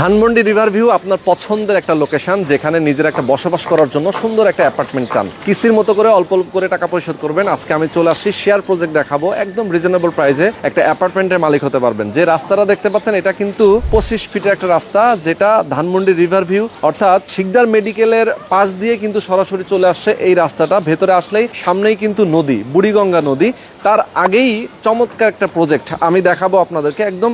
Dhanmondi river view আপনার পছন্দের একটা লোকেশন যেখানে নিজের একটা বসবাস করার জন্য সুন্দর একটা অ্যাপার্টমেন্ট চান। কিস্তির মতো করে অল্প অল্প করে টাকা পরিশোধ করবেন। আজকে আমি চলে আসছি শেয়ার প্রজেক্ট দেখাবো। একদম রিজনেবল প্রাইসে একটা অ্যাপার্টমেন্টের মালিক হতে পারবেন। যে রাস্তাটা দেখতে পাচ্ছেন, এটা কিন্তু পঁচিশ ফিটের একটা রাস্তা, যেটা ধানমন্ডি রিভার ভিউ। অর্থাৎ শিকদার মেডিকেলের পাশ দিয়ে কিন্তু সরাসরি চলে আসছে এই রাস্তাটা। ভেতরে আসলেই সামনেই কিন্তু নদী, বুড়িগঙ্গা নদী। তার আগেই চমৎকার একটা প্রজেক্ট আমি দেখাবো আপনাদেরকে একদম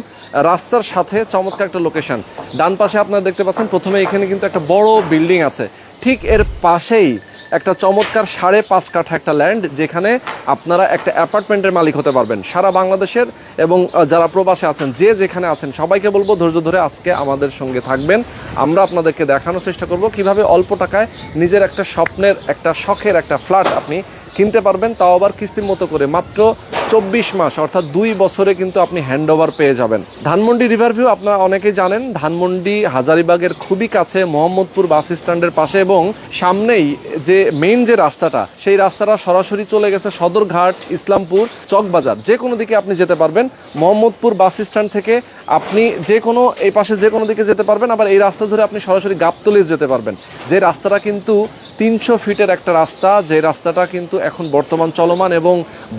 রাস্তার সাথে চমৎকার একটা লোকেশন ডান পাশে আপনারা দেখতে পাচ্ছেন, প্রথমে এখানে কিন্তু একটা বড় বিল্ডিং আছে। ঠিক এর পাশেই একটা চমৎকার সাড়ে পাঁচ কাঠা একটা ল্যান্ড যেখানে আপনারা একটা অ্যাপার্টমেন্টের মালিক হতে পারবেন। সারা বাংলাদেশের এবং যারা প্রবাসে আছেন, যে যেখানে আছেন, সবাইকে বলব ধৈর্য ধরে আজকে আমাদের সঙ্গে থাকবেন। আমরা আপনাদেরকে দেখানোর চেষ্টা করব কীভাবে অল্প টাকায় নিজের একটা স্বপ্নের, একটা শখের একটা ফ্ল্যাট আপনি কিনতে পারবেন। তাও আবার কিস্তির মতো করে। মাত্র চব্বিশ মাস, অর্থাৎ দুই বছরে কিন্তু আপনি হ্যান্ড ওভার পেয়ে যাবেন। ধানমন্ডি রিভার ভিউ আপনারা অনেকেই জানেন, ধানমন্ডি হাজারিবাগের খুবই কাছে মোহাম্মদপুর বাস স্ট্যান্ডের পাশে এবং সামনেই যে মেইন যে রাস্তাটা, সেই রাস্তাটা সরাসরি চলে গেছে সদরঘাট, ইসলামপুর, চকবাজার। যে কোনো দিকে আপনি যেতে পারবেন। মোহাম্মদপুর বাস স্ট্যান্ড থেকে আপনি যে কোনো, এই পাশে যে কোনো দিকে যেতে পারবেন, আবার এই রাস্তা ধরে আপনি সরাসরি গাবতলি যেতে পারবেন। যে রাস্তাটা কিন্তু তিনশো ফিটের একটা রাস্তা, যে রাস্তাটা কিন্তু এখন বর্তমান চলমান এবং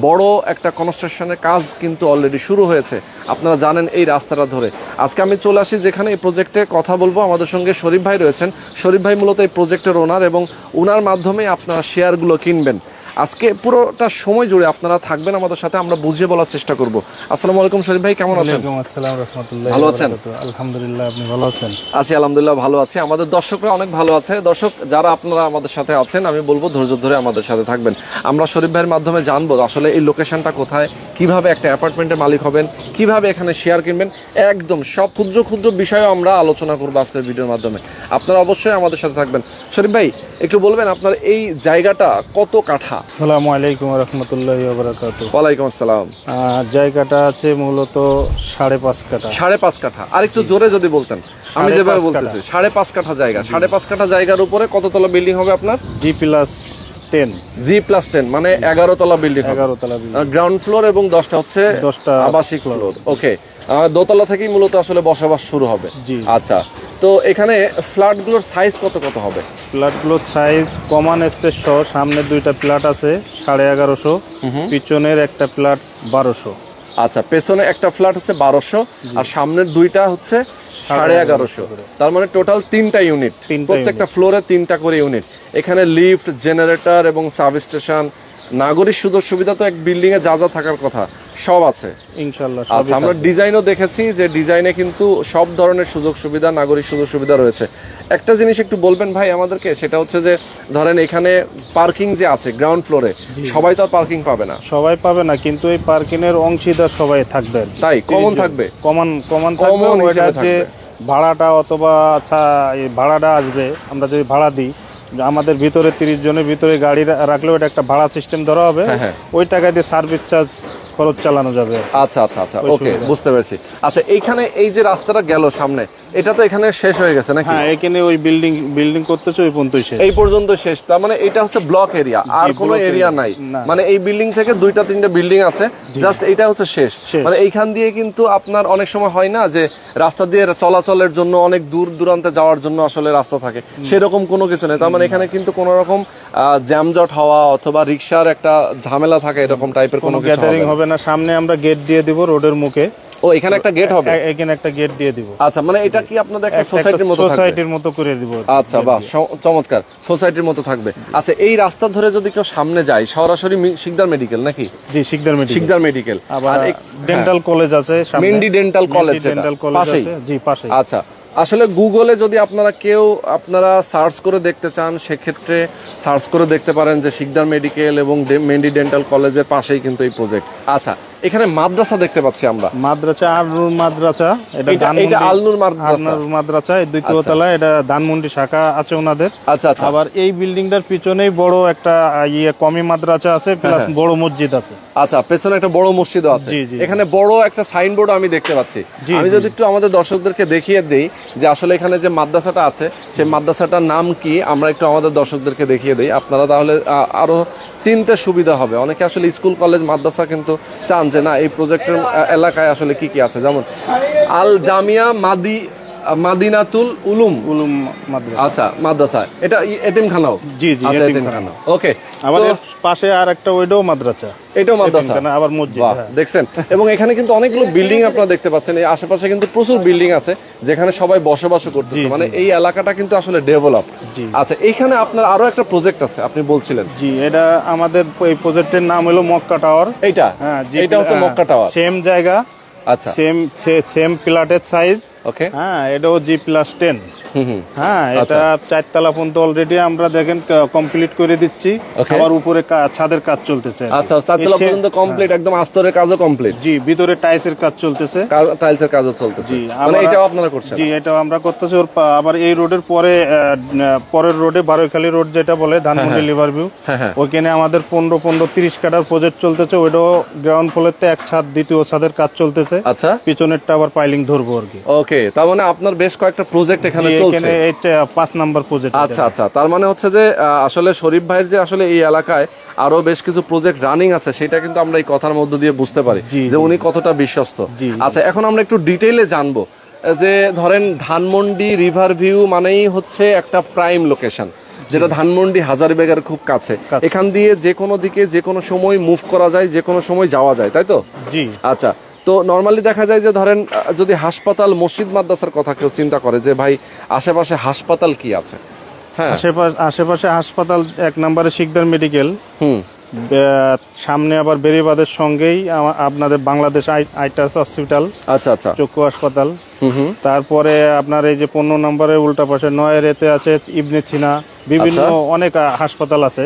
বড় একটা কনস্ট্রাকশনের কাজ কিন্তু অলরেডি শুরু হয়েছে। আপনারা জানেন এই রাস্তাটা ধরে। আজকে আমি চলে আসি যেখানে এই প্রজেক্টে কথা বলব। আমাদের সঙ্গে শরীফ ভাই রয়েছেন। শরীফ ভাই মূলত এই প্রজেক্টের ওনার এবং ওনার মাধ্যমে আপনারা শেয়ারগুলো কিনবেন। আজকে পুরোটা সময় জুড়ে আপনারা থাকবেন আমাদের সাথে আমরা বুঝিয়ে বলার চেষ্টা করব। আসসালামু আলাইকুম শরীফ ভাই কেমন আছেন? আসসালাম রহমতুল্লাহ ভালো আছেন? আলহামদুলিল্লাহ আপনি ভালো আছেন? আছি আলহামদুলিল্লাহ ভালো আছি। আমাদের দর্শকরা অনেক ভালো আছে। দর্শক যারা আপনারা আমাদের সাথে আছেন আমি বলব ধৈর্য ধরে আমাদের সাথে থাকবেন। আমরা শরীফ ভাইয়ের মাধ্যমে জানব আসলে এই লোকেশনটা কোথায় কীভাবে একটা অ্যাপার্টমেন্টের মালিক হবেন কীভাবে এখানে শেয়ার কিনবেন একদম সব ক্ষুদ্র ক্ষুদ্র বিষয়ে আমরা আলোচনা করব আজকের ভিডিওর মাধ্যমে। আপনারা অবশ্যই আমাদের সাথে থাকবেন। শরীফ ভাই একটু বলবেন আপনার এই জায়গাটা কত কাঠা? আসসালামু আলাইকুম রহমতুল্লাহ ওয়ালাইকুম আসসালাম। জায়গাটা আছে মূলত সাড়ে পাঁচ কাঠা। সাড়ে পাঁচ কাঠা। আর একটু জোরে যদি বলতেন। আমি সাড়ে যেভাবে পাঁচ বলতেছি সাড়ে পাঁচ কাঠা জায়গা। সাড়ে পাঁচ কাঠা জায়গার উপরে কততলা বিল্ডিং হবে আপনার? G plus ten G plus ten মানে এগারো তলা বিল্ডিং এগারো তলা গ্রাউন্ড ফ্লোর এবং দশটা হচ্ছে দশটা আবাসিক ফ্লোর ওকে দোতলা থেকেই মূলত আসলে বসবাস শুরু হবে। জি। আচ্ছা। তো এখানে ফ্ল্যাটগুলোর সাইজ কত কত হবে? প্লাটগুলোর সাইজ কমান স্পেস সহ সামনের দুইটা প্লাট আছে সাড়ে এগারোশো। পিছনের একটা প্লাট বারোশো। আচ্ছা পেছনে একটা ফ্ল্যাট হচ্ছে বারোশো। আর সামনের দুইটা হচ্ছে সাড়ে এগারোশো। তার মানে টোটাল তিনটা ইউনিট প্রত্যেকটা ফ্লোরে তিনটা করে ইউনিট এখানে লিফট জেনারেটর এবং সাব স্টেশন নাগরিক সুযোগ সুবিধা তো এক বিল্ডিং এ যা যা থাকার কথা সব আছে। আচ্ছা আমরা। ডিজাইনও দেখেছি যে ডিজাইনে কিন্তু সব ধরনের সুযোগ সুবিধা নাগরিক সুযোগ সুবিধা রয়েছে। একটা জিনিস একটু বলবেন ভাই আমাদেরকে সেটা হচ্ছে যে ধরেন এখানে পার্কিং যে আছে গ্রাউন্ড ফ্লোরে সবাই তো আর পার্কিং পাবে না। সবাই পাবে না কিন্তু এই পার্কিং এর অংশীদার সবাই থাকবে তাই, common 30 জন। থাকবে? কমন কমন যে থাকবে। ভাড়াটা অথবা আচ্ছা এই ভাড়াটা আসবে আমরা যদি ভাড়া দিই আমাদের ভিতরে তিরিশ জনের ভিতরে গাড়ি রাখলেও রাখলে ওটা একটা ভাড়া সিস্টেম ধরা হবে হ্যাঁ, হ্যাঁ। ওই টাকা দিয়ে সার্ভিস চার্জ খরচ চালানো যাবে। আচ্ছা আচ্ছা আচ্ছা ওকে বুঝতে পেরেছি। আচ্ছা এইখানে এই যে রাস্তাটা গেল সামনে এটা তো এখানে শেষ হয়ে গেছে নাকি? হ্যাঁ এখানে ওই বিল্ডিং বিল্ডিং করতেছে ওই পর্যন্তই শেষ। এই পর্যন্ত শেষ। তার মানে এটা হচ্ছে ব্লক এরিয়া আর কোনো এরিয়া নাই। মানে এই বিল্ডিং থেকে দুইটা তিনটা বিল্ডিং আছে জাস্ট এটা হচ্ছে শেষ। মানে এইখান দিয়ে কিন্তু আপনার অনেক সময় হয় না যে রাস্তা দিয়ে চলাচলের জন্য অনেক দূর দূরান্তে যাওয়ার জন্য আসলে রাস্তা থাকে। সেরকম কোনো কিছু নেই। তার মানে এখানে কিন্তু কোনো রকম জ্যামজট হওয়া অথবা রিক্সার একটা ঝামেলা থাকে এরকম টাইপের কোনো গ্যাদারিং। হবে না। সামনে আমরা গেট দিয়ে দিব রোডের মুখে। ও এখানে একটা গেট হবে? এখানে একটা গেট দিয়ে দিব। আচ্ছা মানে এটা কি আপনাদের একটা সোসাইটির মতো সোসাইটির মতো করে দিব। আচ্ছা বাহ চমৎকার সোসাইটির মতো থাকবে। আচ্ছা এই রাস্তা ধরে যদি কেউ সামনে যায় সরাসরি শিকদার মেডিকেল নাকি? জি শিকদার মেডিকেল শিকদার মেডিকেল আর ডেন্টাল কলেজ আছে সামনে। Mandy dental college dental college আছে। জি পাশে আচ্ছা আসলে গুগলে যদি আপনারা কেউ আপনারা সার্চ করে দেখতে চান সেক্ষেত্রে সার্চ করে দেখতে পারেন যে শিকদার মেডিকেল এবং মেন্ডি ডেন্টাল কলেজের পাশেই কিন্তু এই প্রজেক্ট। আচ্ছা এখানে মাদ্রাসা দেখতে পাচ্ছি আমরা। মাদ্রাসা আলনুর মাদ্রাসা এটা এটা- আলনুর মাদ্রাসা। এই দ্বিতীয় তলা এটা ধানমন্ডি শাখা আছে ওনাদের। আচ্ছা আচ্ছা। আবার এই বিল্ডিংটার পিছনেই বড় একটা ইয়ে কমি মাদ্রাসা আছে প্লাস হ্যাঁ। বড় মসজিদ আছে। আচ্ছা পেছনে একটা বড় মসজিদও আছে। জি, জি। এখানে বড় একটা সাইনবোর্ড আমি দেখতে পাচ্ছি। আমি যদি একটু আমাদের দর্শকদেরকে দেখিয়ে দেই যে আসলে এখানে যে মাদ্রাসাটা আছে, সেই মাদ্রাসাটার নাম কি আমরা একটু আমাদের দর্শকদেরকে দেখিয়ে দিই। আপনারা তাহলে আরও আরও চিনতে সুবিধা হবে। অনেকে আসলে স্কুল, কলেজ, মাদ্রাসা কিন্তু চান যে না, এই প্রজেক্টের এলাকায় আসলে কি কি আছে। যেমন আল জামিয়া মাদি মাদিনাতুল উলুম। উলুম মাদ্রাসা। আচ্ছা মাদ্রাসা। এটা এতিমখানাও? জি জি আচ্ছা এতিমখানা। ওকে আমাদের পাশে আর একটা ওইটাও মাদ্রাসা। এটাও মাদ্রাসা। আবার মসজিদ হ্যাঁ। দেখছেন? এবং এখানে কিন্তু অনেকগুলো বিল্ডিং আপনারা দেখতে পাচ্ছেন। এই আশেপাশে কিন্তু প্রচুর বিল্ডিং আছে যেখানে সবাই বসবাস করতেছে। মানে এই এলাকাটা কিন্তু আসলে ডেভেলপ জি। আচ্ছা এইখানে আপনার আরও একটা প্রজেক্ট আছে আপনি বলছিলেন। জি এটা আমাদের এই প্রজেক্টের নাম হলো মক্কা টাওয়ার এইটা? হ্যাঁ জি এইটা হচ্ছে মক্কা টাওয়ার সেম জায়গা আচ্ছা। সেম সেম প্লাটের সাইজ ওকে হ্যাঁ এটাও জি প্লাস টেন হুম হুম। হ্যাঁ আচ্ছা। এটা চারতলা পর্যন্ত অলরেডি আমরা দেখেন কমপ্লিট করে দিচ্ছি. আবার উপরে ছাদের কাজ চলতেছে আচ্ছা চারতলা পর্যন্ত কমপ্লিট একদম আস্তরের কাজও কমপ্লিট জি ভিতরে টাইলসের কাজ চলতেছে। টাইলসের কাজও চলতেছে। জি মানে এটাও আপনারা করছেন। জি এটাও আমরা করতেছি। ওর আবার এই রোডের পরে পরের রোডে বারোখালী রোড যেটা বলে ধানমন্ডি লিভার ভিউ হ্যাঁ হ্যাঁ। ওইখানে আমাদের পনেরো পনেরো তিরিশ কাটার প্রজেক্ট চলতেছে। ওইটাও গ্রাউন্ড ফ্লোরতে এক ছাদ দ্বিতীয় ছাদের কাজ চলতেছে। আচ্ছা। পিছনেরটা আবার পাইলিং ধরবো আর কি। ওকে তার মানে আপনার বেশ কয়েকটা প্রজেক্ট এখানে চলছে। পাঁচ নাম্বার প্রজেক্ট আচ্ছা আচ্ছা তার মানে হচ্ছে যে আসলে শরীফ ভাইয়ের যে আসলে এই এলাকায় আরও বেশ কিছু প্রজেক্ট রানিং আছে সেটা কিন্তু আমরা এই কথার মধ্য দিয়ে বুঝতে পারি যে উনি কতটা বিশ্বস্ত। আচ্ছা এখন আমরা একটু ডিটেইলে জানব যে ধরেন ধানমন্ডি রিভার ভিউ মানেই হচ্ছে একটা প্রাইম লোকেশন যেটা ধানমন্ডি হাজারীবাগের খুব কাছে। কাছে। এখান দিয়ে যে কোনো দিকে যে কোনো সময় মুভ করা যায় যে কোনো সময় যাওয়া যায় তাই তো? জি। আচ্ছা তো নর্মালি দেখা যায় যে ধরেন যদি হাসপাতাল মসজিদ মাদ্রাসার কথা কেউ চিন্তা করে যে ভাই আশেপাশে হাসপাতাল কি আছে? হ্যাঁ। আশেপাশে আশেপাশে হাসপাতাল এক নম্বরে শিকদার মেডিকেল হুম। সামনে আবার বেরিবাদের সঙ্গেই আপনাদের বাংলাদেশ আই- আইটাস হসপিটাল আচ্ছা আচ্ছা। চক্ষু হাসপাতাল। তারপরে আপনার এই যে পনেরো নম্বরের উল্টা পাশে নয়ের এতে আছে ইবনে সিনা বিভিন্ন আচ্ছা। অনেক হাসপাতাল আছে।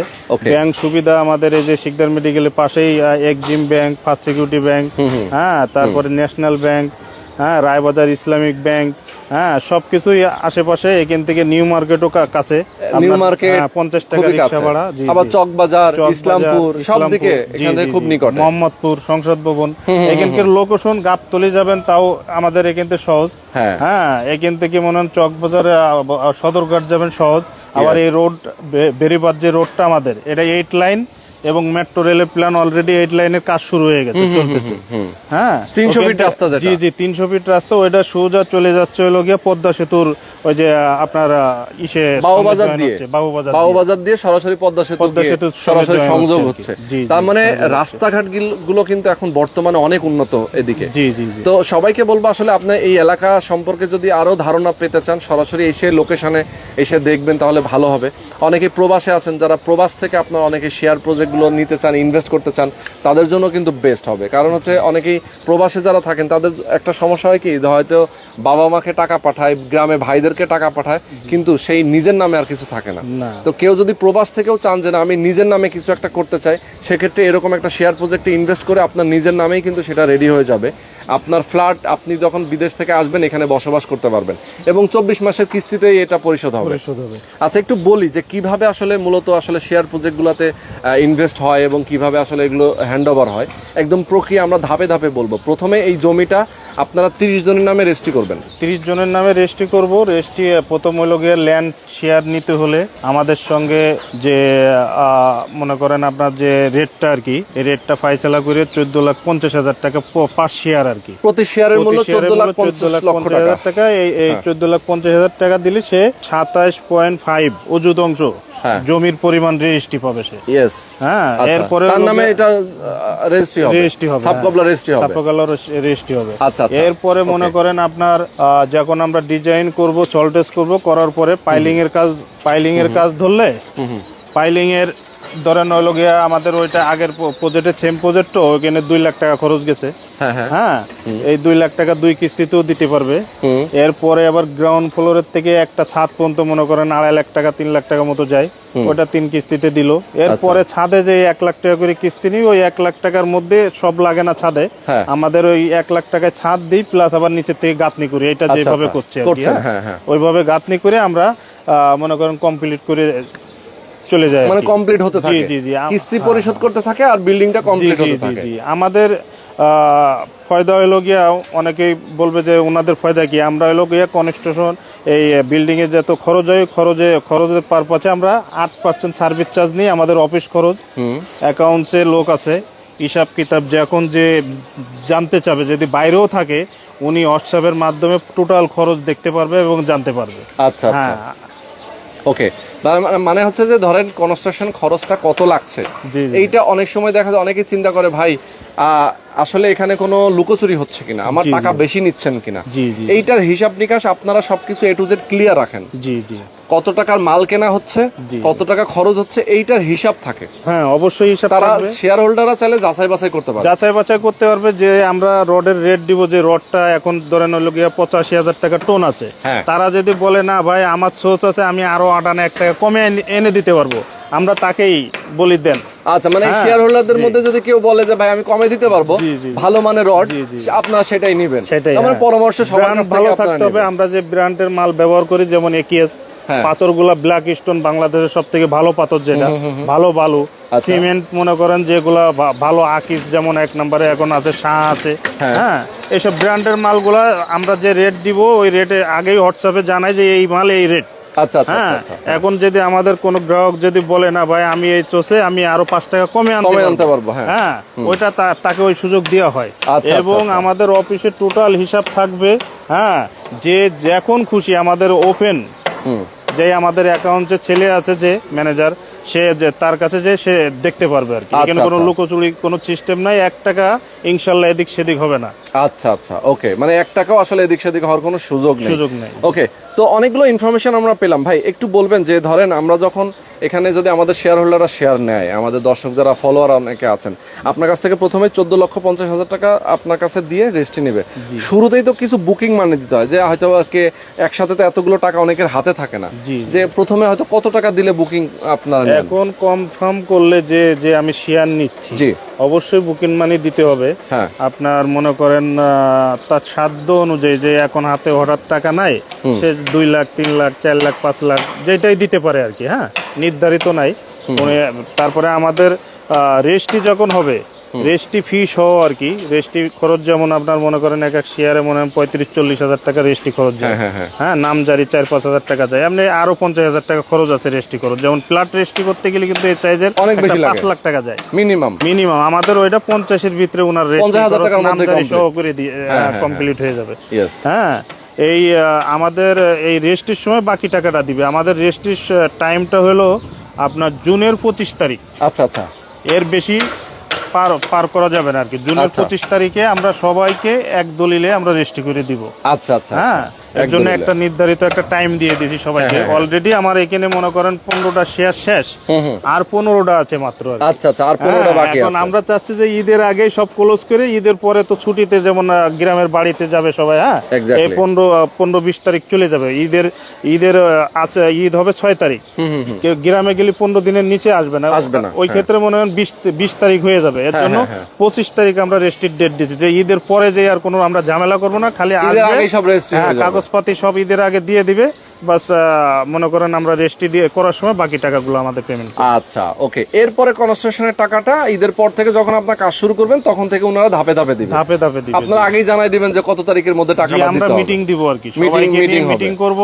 ব্যাংক সুবিধা আমাদের এই যে শিকদার মেডিকেলের পাশেই Exim bank first security bank হ্যাঁ তারপরে ন্যাশনাল ব্যাংক হ্যাঁ রায়বাজার ইসলামিক ব্যাংক হ্যাঁ সবকিছুই আশেপাশে এখান থেকে নিউ মার্কেটও কাছে। নিউ মার্কেট হ্যাঁ, পঞ্চাশ টাকা রিক্সা ভাড়া আবার। চকবাজার চকবাজার, ইসলামপুর সব দিকে এখান থেকে খুব। নিকটে। মোহাম্মদপুর সংসদ ভবন। এখানকার লোকেশন গাবতলি যাবেন তাও আমাদের এখান থেকে সহজ। হ্যাঁ। হ্যাঁ এখান থেকে মনে হন চকবাজারে আহ, সদরঘাট যাবেন সহজ। আবার এই রোড বেরিবাদ যে রোডটা আমাদের এটা এইট লাইন এবং মেট্রো রেলের প্ল্যান অলরেডি এইট লাইনের কাজ শুরু হয়ে গেছে চলতেছে। হ্যাঁ? 300 ওখান ফিট রাস্তা জি জি তিনশো ফিট রাস্তা ওইটা সোজা চলে যাচ্ছে হলো গিয়ে পদ্মা সেতুর ওই যে আপনার ইসে বাবুবাজার দিয়ে। বাবুবাজার দিয়ে। সরাসরি পদ্মা সেতু পদ্মা সঙ্গে সরাসরি সংযোগ হচ্ছে তার মানে রাস্তাঘাটগুলো কিন্তু এখন বর্তমানে অনেক উন্নত এদিকে। জি জি তো সবাইকে বলব আসলে আপনার এই এলাকা সম্পর্কে যদি আরও ধারণা পেতে চান সরাসরি এসে লোকেশনে এসে দেখবেন তাহলে ভালো হবে। অনেকে প্রবাসে আছেন যারা প্রবাস থেকে আপনার অনেকে শেয়ার প্রজেক্টগুলো নিতে চান ইনভেস্ট করতে চান তাদের জন্য কিন্তু বেস্ট হবে। কারণ হচ্ছে অনেকেই প্রবাসে যারা থাকেন তাদের একটা সমস্যা হয় কি হয়তো বাবা মাকে টাকা পাঠায় গ্রামে ভাইদেরকে টাকা পাঠায় কিন্তু সেই নিজের নামে আর কিছু থাকে না। তো কেউ যদি প্রবাস থেকেও চান যে না আমি নিজের নামে কিছু একটা করতে চাই সেক্ষেত্রে এরকম একটা শেয়ার প্রজেক্টে ইনভেস্ট করে আপনার নিজের নামেই কিন্তু সেটা রেডি হয়ে যাবে। আপনার ফ্ল্যাট আপনি যখন বিদেশ থেকে আসবেন এখানে বসবাস করতে পারবেন। এবং চব্বিশ মাসের কিস্তিতেই এটা পরিশোধ হবে। আচ্ছা একটু বলি যে কীভাবে আসলে মূলত আসলে শেয়ার প্রজেক্টগুলোতে ইনভেস্ট হয় এবং কীভাবে আসলে এগুলো হ্যান্ড ওভার হয় একদম প্রক্রিয়া আমরা ধাপে ধাপে বলব। প্রথমে এই জমিটা আপনারা তিরিশ জনের নামে রেজিস্ট্রি করবেন। তিরিশ জনের নামে রেজিস্ট্রি করব। রেজিস্ট্রি প্রথম হলো গিয়ে ল্যান্ড শেয়ার নিতে হলে আমাদের সঙ্গে যে মনে করেন আপনার যে রেটটা আর কি এই রেটটা ফাইসলা করে চোদ্দ লাখ পঞ্চাশ হাজার টাকা পাঁচ শেয়ার আর কি প্রতি শেয়ারের মূল্য প্রতি চোদ্দ শেয়ারের লাখ মূল্য 14 লাখ লক্ষ 50 টাকা। টাকা। এই এই হ্যাঁ। চোদ্দ লাখ পঞ্চাশ হাজার টাকা দিলে সে সাতাশ পয়েন্ট ফাইভ অযুত অংশ হ্যাঁ। জমির পরিমাণ রেজিস্ট্রি পাবে সে। হ্যাঁ এরপরে তার নামে এটা রেজিস্ট্রি হবে। রেজিস্ট্রি হবে সাবকবলা রেজিস্ট্রি হবে। সাপকালার রেজিস্ট্রি হবে। আচ্ছা আচ্ছা। এরপরে মনে করেন আপনার যখন আমরা ডিজাইন করব সল্টেজ করব করার পরে পাইলিং এর কাজ পাইলিং এর কাজ ধরলে পাইলিং এর ধরেন হইল গিয়া আমাদের ওইটা আগের প্রজেক্টের সেম প্রজেক্ট তো ওইখানে দুই লাখ টাকা খরচ গেছে। হ্যাঁ হ্যাঁ। হ্যাঁ এই দুই লাখ টাকা দুই কিস্তিতেও দিতে পারবে। এরপরে আবার গ্রাউন্ড ফ্লোরের থেকে একটা ছাদ পর্যন্ত মনে করেন আড়াই লাখ টাকা তিন লাখ টাকা মতো যায়। ওটা তিন কিস্তিতে দিল। এরপরে ছাদে যে এক লাখ টাকা করে কিস্তি নিই ওই এক লাখ টাকার মধ্যে সব লাগে না ছাদে। হ্যাঁ। আমাদের ওই এক লাখ টাকায় ছাদ দিই প্লাস আবার নিচের থেকে গাঁথনি করি। এটা আচ্ছা, যেভাবে আচ্ছা। করছে ওইভাবে গাঁথনি করে আমরা মনে করেন কমপ্লিট করে চলে যায় মানে কমপ্লিট হতে থাকে। জি জি। কিস্তি হ্যাঁ, পরিশোধ করতে থাকে আর বিল্ডিংটা কমপ্লিট হতে থাকে। জি। আমাদের ফয়দা হইল গিয়া অনেকেই বলবে যে ওনাদের ফয়দা কি? আমরা হইল গিয়া কনস্ট্রাকশন এই বিল্ডিং এর যত খরচ হয় খরচে খরচের পারপাসে আমরা আট পার্সেন্ট সার্ভিস চার্জ নিই আমাদের অফিস খরচ। হুম। অ্যাকাউন্টসে লোক আছে হিসাব কিতাব যখন যে জানতে চাবে যদি বাইরেও থাকে উনি হোয়াটসঅ্যাপের মাধ্যমে টোটাল খরচ দেখতে পারবে এবং জানতে পারবে। আচ্ছা আচ্ছা। হ্যাঁ। ওকে মানে হচ্ছে যে ধরেন কনস্ট্রাকশন খরচটা কত লাগছে? এইটা অনেক সময় দেখা যায় অনেকে চিন্তা করে ভাই আসলে এখানে কোনো লুকোচুরি হচ্ছে কিনা? আমার টাকা বেশি নিচ্ছেন কিনা? এইটার হিসাব নিকাশ আপনারা সবকিছু এ টু জেড ক্লিয়ার রাখেন। জি জি। কত টাকার মাল কেনা হচ্ছে কত টাকা খরচ হচ্ছে এইটার হিসাব থাকে। হ্যাঁ অবশ্যই হিসাব তারা শেয়ার হোল্ডাররা চাইলে যাচাই বাছাই করতে পারে যাচাই বাছাই করতে পারবে যে আমরা রডের রেট দিব যে রডটা এখন ধরেন হলো গিয়া পঁচাশি হাজার টাকা টোন আছে। হ্যাঁ। তারা যদি বলে না ভাই আমার সোচ আছে আমি আরও আটানে এক টাকা কমে এনে- দিতে পারব আমরা তাকেই বলি দেন আচ্ছা মানে হ্যাঁ, শেয়ার হোল্ডারদের মধ্যে যদি কেউ বলে যে ভাই আমি কমে দিতে পারব। ভালো মানের রড। আপনারা সেটাই নিবেন সেটাই আমার হ্যাঁ। পরামর্শ সবার ভালো থাকতে হবে আমরা যে ব্র্যান্ডের মাল ব্যবহার করি যেমন একিএস হ্যাঁ। পাথরগুলা ব্ল্যাক স্টোন বাংলাদেশের সব থেকে ভালো পাথর যেটা ভালো বালু আচ্ছা। সিমেন্ট মনে করেন যেগুলা ভালো আকিস যেমন এক নম্বরে এখন আছে শাহ আছে হ্যাঁ। হ্যাঁ এইসব ব্র্যান্ডের মালগুলা আমরা যে রেট দিব ওই রেটে আগেই হোয়াটসঅ্যাপে জানাই যে এই মাল এই রেট আচ্ছা আচ্ছা হ্যাঁ আচ্ছা, এখন যদি আমাদের কোনো গ্রাহক যদি বলে না ভাই আমি এই চোষে আমি আরও পাঁচ টাকা কমে আনতে পারব। আনতে পারব, হ্যাঁ। হ্যাঁ ওইটা তাকে ওই সুযোগ দেওয়া হয় এবং। আমাদের অফিসে টোটাল হিসাব থাকবে হ্যাঁ যে যখন খুশি আমাদের ওপেন যে আমাদের অ্যাকাউন্টে ছেলে আছে যে ম্যানেজার সে যে তার কাছে যে সে দেখতে পারবে আর কি। আচ্ছা, এখানে কোনো আচ্ছা। লুকোচুরি কোনো সিস্টেম নাই। এক টাকা ইনশাল্লাহ এদিক সেদিক হবে না। আচ্ছা আচ্ছা ওকে মানে এক টাকাও আসলে এদিক সেদিক হওয়ার কোনো সুযোগ নেই। সুযোগ নেই। ওকে তো অনেকগুলো ইনফরমেশন আমরা পেলাম। ভাই একটু বলবেন যে ধরেন আমরা যখন এখানে যদি আমাদের শেয়ার হোল্ডাররা শেয়ার নেয় আমাদের দর্শক যারা ফলোয়ার অনেকে আছেন আপনার কাছ থেকে প্রথমে চোদ্দ লক্ষ পঞ্চাশ হাজার টাকা আপনার কাছে দিয়ে রেজিস্ট্রি নেবে। শুরুতেই তো কিছু বুকিং মানে দিতে হয় যে হয়তো কে একসাথে তো এতগুলো টাকা অনেকের হাতে থাকে না। যে প্রথমে হয়তো কত টাকা দিলে বুকিং আপনারা এখন কনফার্ম করলে যে যে আমি শেয়ার নিচ্ছি জি। অবশ্যই বুকিং মানি দিতে হবে। হ্যাঁ। আপনার মনে করেন আহ, তার সাধ্য অনুযায়ী যে এখন হাতে হঠাৎ টাকা নাই সে দুই লাখ তিন লাখ চার লাখ পাঁচ লাখ যেটাই দিতে পারে আর কি হ্যাঁ? নির্ধারিত নাই। তারপরে আমাদের রেস্টি যখন হবে রেস্টি ফি সহ আর কি রেস্টি খরচ যেমন আপনার মনে করেন এক এক শেয়ারে মনে হয় পঁয়ত্রিশ চল্লিশ হাজার টাকা রেস্টি খরচ যায়। হ্যাঁ হ্যাঁ হ্যাঁ। হ্যাঁ নাম জারি চার পাঁচ হাজার টাকা যায়। আপনি আরও পঞ্চাশ হাজার টাকা খরচ আছে রেস্টি খরচ। যেমন প্লাট রেস্টি করতে গেলে কিন্তু এই চাইজের অনেক বেশি পাঁচ লাখ টাকা যায়। মিনিমাম মিনিমাম আমাদের ওইটা পঞ্চাশের ভিতরে ওনার রেস্টি নাম জারি সহ করে দিয়ে কমপ্লিট হয়ে যাবে। হ্যাঁ। এই আমাদের এই রেস্টের সময় বাকি টাকাটা দিবে। আমাদের রেস্টের টাইমটা হলো আপনার জুনের পঁচিশ তারিখ। আচ্ছা আচ্ছা। এর বেশি পার পার করা যাবে না আর কি জুনের আচ্ছা। পঁচিশ তারিখে আমরা সবাইকে এক দলিলে আমরা রেস্টি করে দিব। আচ্ছা আচ্ছা হ্যাঁ? আচ্ছা। এর জন্য একটা নির্ধারিত একটা টাইম দিয়ে দিয়েছি সবাইকে। হ্যাঁ, হ্যাঁ। অলরেডি আমার এখানে মনে করেন পনেরোটা শেয়ার শেষ। আর পনেরোটা আছে মাত্র আচ্ছা আচ্ছা আর পনেরোটা হ্যাঁ, বাকি এখন আমরা চাচ্ছি যে ঈদের আগেই সব ক্লোজ করে ঈদের পরে তো ছুটিতে যেমন গ্রামের বাড়িতে যাবে সবাই হ্যাঁ? এই পনেরো পনেরো বিশ তারিখ চলে যাবে। ঈদের ঈদের আছে ঈদ হবে ছয় তারিখ। কেউ গ্রামে গেলে পনেরো দিনের নিচে আসবে না। আসবে না, ওই হ্যাঁ। ক্ষেত্রে মনে হয় বিশ বিশ তারিখ হয়ে যাবে। এর হ্যাঁ, জন্য হ্যাঁ, হ্যাঁ। পঁচিশ তারিখ আমরা রেস্টির ডেট দিয়েছি। যে ঈদের পরে যে আর কোনো আমরা ঝামেলা করব না খালি। কাগজপাতি সব ঈদের আগে দিয়ে দিবে। বাস মনে করেন আমরা রেস্টি দিয়ে করার সময় বাকি টাকাগুলো আমাদের পেমেন্ট আচ্ছা ওকে এরপরে কনস্ট্রাকশনের টাকাটা ঈদের পর থেকে যখন আপনার কাজ শুরু করবেন তখন থেকে ওনারা ধাপে ধাপে দিবেন ধাপে ধাপে দিবে। আপনারা আগেই জানাই দিবেন যে কত তারিখের মধ্যে টাকা আমরা মিটিং দিব আর কি। হবে। মিটিং করব।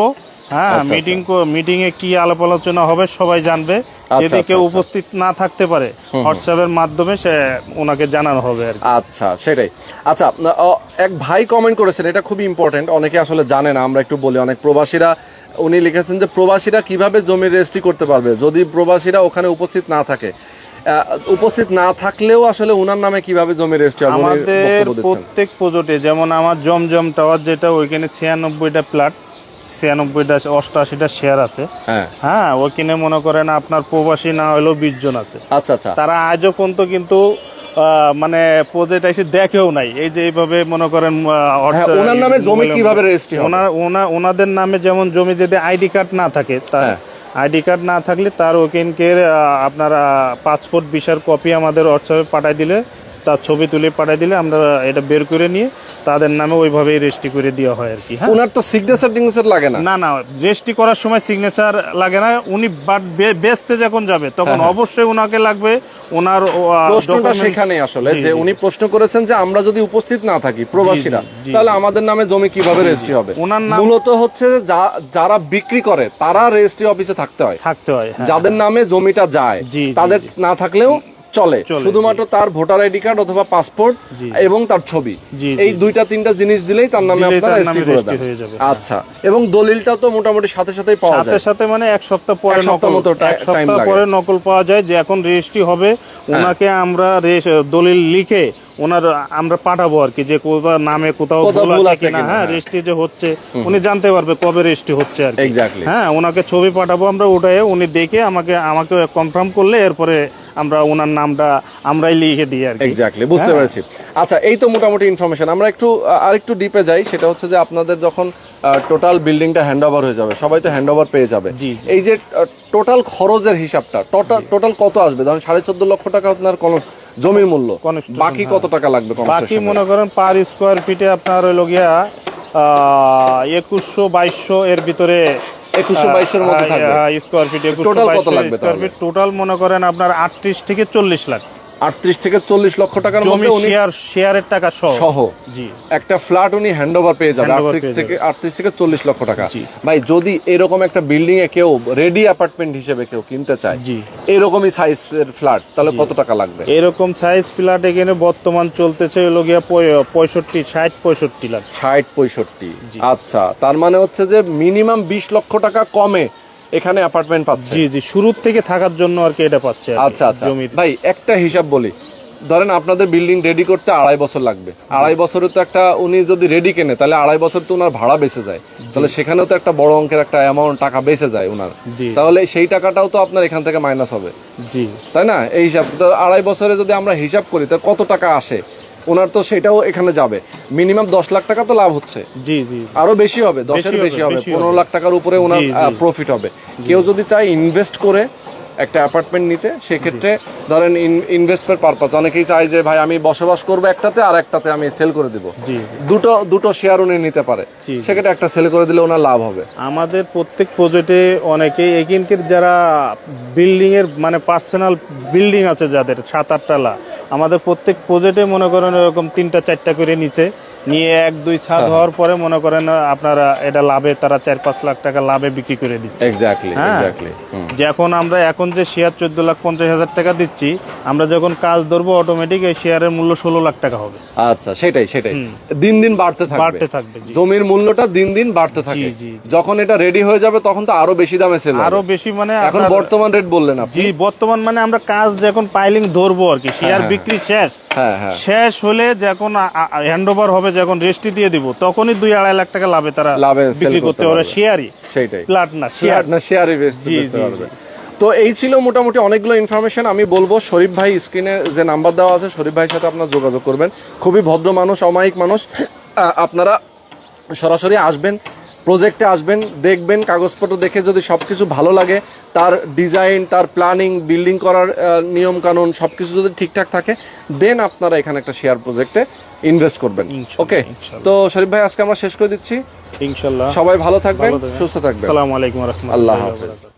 হ্যাঁ আচ্ছা, মিটিং মিটিং এ কি আলাপ আলোচনা হবে সবাই জানবে। যদি আচ্ছা, কেউ আচ্ছা। উপস্থিত না থাকতে পারে। হোয়াটসঅ্যাপের মাধ্যমে সে ওনাকে জানানো হবে আর আচ্ছা সেটাই। আচ্ছা এক ভাই কমেন্ট করেছেন এটা খুবই ইম্পর্টেন্ট অনেকে আসলে জানে না আমরা একটু বলি। অনেক প্রবাসীরা উনি লিখেছেন যে প্রবাসীরা কীভাবে জমি রেজিস্ট্রি করতে পারবে? যদি প্রবাসীরা ওখানে উপস্থিত না থাকে উপস্থিত না থাকলেও আসলে ওনার নামে কীভাবে জমি রেজিস্ট্রি আমাদের প্রত্যেক প্রজেক্টে যেমন আমার জমজম টাওয়ার যেটা ওইখানে ছিয়ানব্বইটা প্লাট ছিয়ানব্বইটা অষ্টআশিটা শেয়ার আছে। হ্যাঁ। হ্যাঁ ওইখানে মনে করেন আপনার প্রবাসী না হলেও বিশ জন আছে। আচ্ছা আচ্ছা। তারা আজও পর্যন্ত কিন্তু মানে প্রজেক্ট এসে দেখেও নাই। এই যে এইভাবে মনে করেন হ্যাঁ, ওনার নামে জমি কীভাবে রেজিস্ট্রি ওনার ওনা- ওনাদের নামে যেমন জমি যদি আইডি কার্ড না থাকে হ্যাঁ। আইডি কার্ড না থাকলে তার আহ, আপনার পাসপোর্ট ভিসার কপি আমাদের হোয়াটসঅ্যাপে পাঠাই দিলে তার ছবি তুলে পাঠাই দিলে আমরা এটা বের করে নিয়ে তাদের নামে ওইভাবেই রেজিস্ট্রি করে দেওয়া হয় আর কি হ্যাঁ? ওনার তো সিগনেচার টিগনেচার লাগে না। না না রেজিস্ট্রি করার সময় সিগনেচার লাগে না উনি বাট বেচতে যখন যাবে তখন হ্যাঁ, অবশ্যই ওনাকে লাগবে ওনার প্রশ্নটা documents- সেখানে আসলে যে উনি প্রশ্ন করেছেন যে আমরা যদি উপস্থিত না থাকি প্রবাসীরা তাহলে আমাদের নামে জমি কীভাবে রেজিস্ট্রি হবে? ওনার নাম- মূলত হচ্ছে যারা বিক্রি করে তারা রেজিস্ট্রি অফিসে থাকতে হয়। থাকতে হয় হ্যাঁ। যাদের নামে জমিটা যায় তাদের না থাকলেও চলে। শুধুমাত্র তার ভোটার আইডি কার্ড অথবা পাসপোর্ট এবং তার ছবি। এই দুইটা তিনটা জিনিস দিলেই তার নামে আপনার রেজিস্ট্রি করে দেন। আচ্ছা এবং দলিলটা তো মোটামুটি সাথে সাথেই পাওয়া যায়। সাথে মানে এক সপ্তাহ পরে নকল মতো এক সপ্তাহ পরে নকল পাওয়া যায় যে এখন রেজিস্ট্রি হবে হ্যাঁ। ওনাকে আমরা দলিল লিখে ওনার আমরা পাঠাবো আর কি যে কোথাও নামে কোথাও ভুল আছে কিনা। হ্যাঁ হ্যাঁ। রেজিস্ট্রি যে হচ্ছে উনি জানতে পারবে কবে রেজিস্ট্রি হচ্ছে আর কি। হ্যাঁ ওনাকে ছবি পাঠাবো আমরা ওটাই উনি দেখে আমাকে আমাকে কনফার্ম করলে এরপরে আমরা ওনার নামটা আমরাই লিখে দিই আর এক্স্যাক্টলি বুঝতে হ্যাঁ। পেরেছি। আচ্ছা এই তো মোটামুটি ইনফরমেশন আমরা একটু আরেকটু ডিপে যাই সেটা হচ্ছে যে আপনাদের যখন টোটাল বিল্ডিংটা হ্যান্ড ওভার হয়ে যাবে সবাই তো হ্যান্ড ওভার পেয়ে যাবে। এই যে টোটাল খরচের হিসাবটা টোটাল টোটাল কত আসবে? ধরেন সাড়ে চোদ্দ লক্ষ টাকা আপনার জমির মূল্য। বাকি হ্যাঁ। কত টাকা লাগবে বাকি মনে করেন পার স্কোয়ার ফিটে আপনার হইল গিয়া একুশশো বাইশশো এর ভিতরে একুশশো বাইশের স্কোয়ার ফিট Total কত স্কোয়ার ফিট টোটাল মনে করেন আপনার আটত্রিশ থেকে চল্লিশ লাখ। আটত্রিশ থেকে চল্লিশ লক্ষ টাকার মধ্যে উনি শেয়ার শেয়ারের টাকা সহ। সহ। জি। একটা ফ্ল্যাট উনি হ্যান্ড ওভার পেয়ে যাবে Handover আটত্রিশ পেয়ে থেকে আটত্রিশ থেকে চল্লিশ লক্ষ টাকা। ভাই যদি এরকম একটা বিল্ডিং এ কেউ রেডি অ্যাপার্টমেন্ট হিসেবে কেউ কিনতে চায় জি। এরকমই সাইজের ফ্ল্যাট তাহলে কত টাকা লাগবে? এরকম সাইজ ফ্ল্যাট এখানে বর্তমান চলতেছে হলো গিয়া পঁয়- পঁয়ষট্টি ষাট পঁয়ষট্টি লাখ। ষাট পঁয়ষট্টি। জি। আচ্ছা তার মানে হচ্ছে যে মিনিমাম বিশ লক্ষ টাকা কমে। এখানে অ্যাপার্টমেন্ট পাচ্ছে। জি জি শুরুর থেকে থাকার জন্য আর কি এটা পাচ্ছে আচ্ছা আচ্ছা। ভাই একটা হিসাব বলি। ধরেন আপনাদের বিল্ডিং রেডি করতে আড়াই বছর লাগবে। আড়াই বছরে তো একটা উনি যদি রেডি কেনে তাহলে আড়াই বছর তো ওনার ভাড়া বেঁচে যায়। তাহলে সেখানেও তো একটা বড় অঙ্কের একটা অ্যামাউন্ট টাকা বেঁচে যায় ওনার তাহলে সেই টাকাটাও তো আপনার এখান থেকে মাইনাস হবে। জি। তাই না? এই হিসাব আড়াই বছরে যদি আমরা হিসাব করি তাহলে কত টাকা আসে? ওনার তো সেটাও এখানে যাবে। মিনিমাম দশ লাখ টাকা তো লাভ হচ্ছে। জি জি আরও বেশি হবে দশের বেশি হবে পনেরো লাখ টাকার উপরে ওনার। প্রফিট হবে। কেউ যদি চায় ইনভেস্ট করে একটা অ্যাপার্টমেন্ট নিতে সেক্ষেত্রে ধরেন ইনভেস্টমেন্ট পারপাস অনেকেই চায় যে ভাই আমি বসবাস করব একটাতে আর একটাতে আমি সেল করে দিব। জি দুটো দুটো শেয়ার উনি নিতে পারে। সেক্ষেত্রে একটা সেল করে দিলে ওনার লাভ হবে। আমাদের প্রত্যেক প্রজেক্টে অনেকেই এখানকার যারা বিল্ডিং এর মানে পার্সোনাল বিল্ডিং আছে যাদের সাত আটতলা আমাদের প্রত্যেক প্রজেক্টে মনে করেন এরকম তিনটা চারটা করে নিচে। নিয়ে এক দুই ছাদ হ্যাঁ, হওয়ার পরে মনে করেন আপনারা এটা লাভে তারা চার পাঁচ লাখ টাকা লাভে বিক্রি করে দিচ্ছে। হ্যাঁ। যে এখন আমরা এখন যে শেয়ার চোদ্দ লাখ পঞ্চাশ হাজার টাকা দিচ্ছি আমরা যখন কাজ ধরবো অটোমেটিক এই শেয়ারের মূল্য ষোলো লাখ টাকা হবে। আচ্ছা সেটাই সেটাই। দিন দিন বাড়তে থাকবে। বাড়তে থাকবে জমির মূল্যটা দিন দিন বাড়তে থাকে। যখন এটা রেডি হয়ে যাবে তখন তো আরও বেশি দামে সেল আরও বেশি মানে এখন বর্তমান রেট বললেন আপনি। জি বর্তমান মানে আমরা কাজ যখন পাইলিং ধরবো আর কি শেয়ার হ্যাঁ। বিক্রি শেষ। হ্যাঁ হ্যাঁ। শেষ হলে যখন হ্যান্ড ওভার হবে যখন রেস্টি দিয়ে দিব তখনই দুই আড়াই লাখ টাকা লাভে তারা বিক্রি করতে পারবে। পারবে। শেয়ারই সেইটাই। প্লাট না শেয়ার না শেয়ারই জি, জি, তো এই ছিল মোটামুটি অনেকগুলো ইনফরমেশন আমি বলব শরীফ ভাই স্ক্রিনে যে নাম্বার দেওয়া আছে শরীফ ভাইয়ের সাথে আপনার যোগাযোগ করবেন। খুবই ভদ্র মানুষ অমায়িক মানুষ। আপনারা সরাসরি আসবেন। প্রজেক্টে আসবেন দেখবেন কাগজপত্র দেখে যদি সব কিছু ভালো লাগে তার ডিজাইন তার প্ল্যানিং বিল্ডিং করার নিয়ম কানুন সবকিছু যদি ঠিকঠাক থাকে দেন আপনারা এখানে একটা শেয়ার প্রজেক্টে ইনভেস্ট করবেন। ওকে তো শরীফ ভাই আজকে আমরা শেষ করে দিচ্ছি। ইনশাল্লাহ। সবাই ভালো থাকবেন সুস্থ থাকবেন। আসসালামু আলাইকুম রহমতুল্লাহ আল্লাহ হাফেজ।